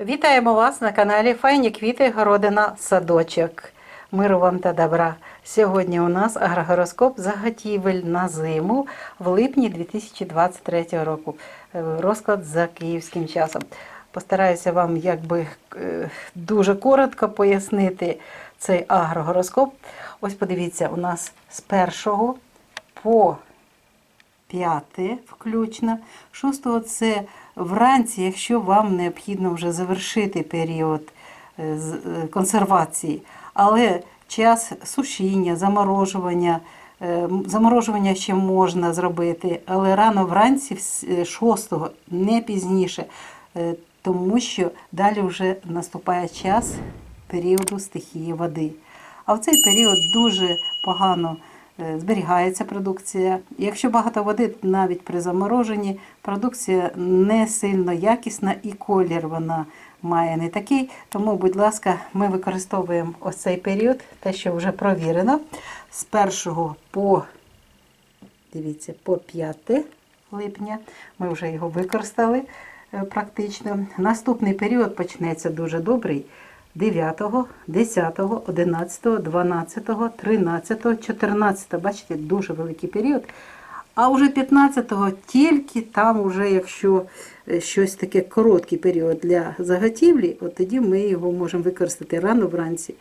Вітаємо вас на каналі Файні квіти, городина, садочок. Миру вам та добра. Сьогодні у нас агрогороскоп заготівель на зиму в липні 2023 року. Е, Розклад за київським часом. Постараюся вам якби е, дуже коротко пояснити цей агрогороскоп. Ось подивіться, у нас з 1 по 5 включно. 6 це вранці, якщо вам необхідно вже завершити період е, е, консервації. Але час сушіння, заморожування, е, заморожування ще можна зробити, але рано вранці, 6 не пізніше, тому що далі вже наступає час періоду стихії води. А в цей період дуже погано зберігається продукція. Якщо багато води, навіть при замороженні, продукція не сильно якісна і колір вона має не такий. Тому, будь ласка, ми використовуємо ось цей період, те, що вже провірено, з 1 по дивіться, по 5 липня. Ми вже його використали е, практично. Наступний період почнеться дуже добрий. 9, 10, 11, 12, 13, 14. Бачите, дуже великий період. А вже 15-го тільки там, вже якщо е, щось таке короткий період для заготівлі, от тоді ми його можемо використати рано вранці.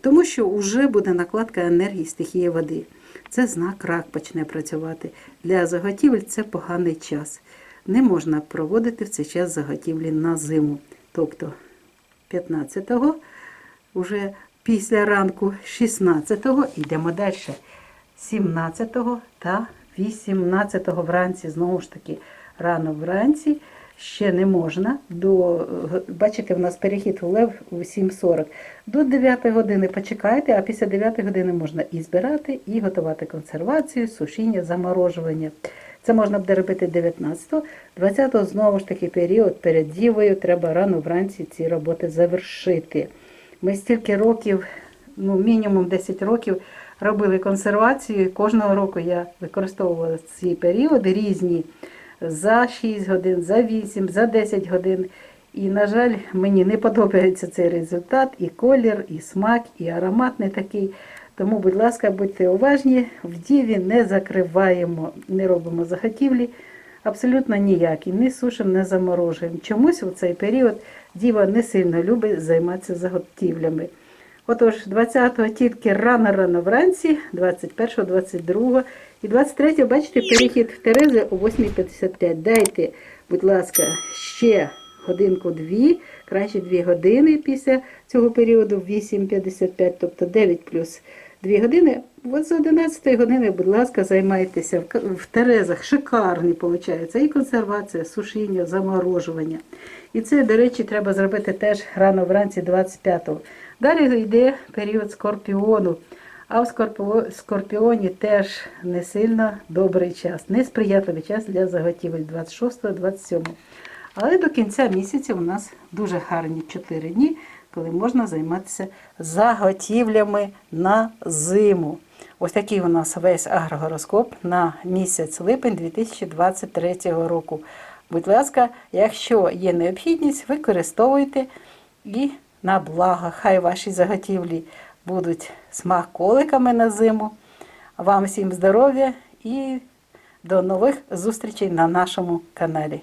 Тому що вже буде накладка енергії стихії води. Це знак рак почне працювати. Для заготівель це поганий час. Не можна проводити в цей час заготівлі на зиму. Тобто 15-го, вже після ранку 16-го йдемо далі. 17-го та 18-го вранці, знову ж таки, рано вранці ще не можна. До, бачите, в нас перехід у лев у 7.40. До 9 години почекайте, а після 9 години можна і збирати, і готувати консервацію, сушіння, заморожування. Це можна буде робити 19-го. 20-го знову ж таки період перед дівою. Треба рано вранці ці роботи завершити. Ми стільки років, ну мінімум 10 років, робили консервацію. Кожного року я використовувала ці періоди різні за 6 годин, за 8, за 10 годин. І, на жаль, мені не подобається цей результат, і колір, і смак, і аромат не такий. Тому, будь ласка, будьте уважні, в діві не закриваємо, не робимо заготівлі абсолютно ніякі, не сушимо, не заморожуємо. Чомусь у цей період діва не сильно любить займатися заготівлями. Отож, 20-го тільки рано-рано вранці, 21-го, 22-го і 23-го, бачите, перехід в Терези о 8.55. Дайте, будь ласка, ще годинку-дві, краще 2 години після цього періоду в 8.55, тобто 9 плюс 2 години. От з 11 години, будь ласка, займайтеся в Терезах. Шикарний виходить. І консервація, сушіння, заморожування. І це, до речі, треба зробити теж рано вранці 25-го. Далі йде період скорпіону. А в скорпіоні теж не сильно добрий час, несприятливий час для заготівель 26-27. Але до кінця місяця у нас дуже гарні 4 дні, коли можна займатися заготівлями на зиму. Ось такий у нас весь агрогороскоп на місяць липень 2023 року. Будь ласка, якщо є необхідність, використовуйте і на благо. Хай ваші заготівлі будуть смаколиками на зиму. Вам всім здоров'я і до нових зустрічей на нашому каналі.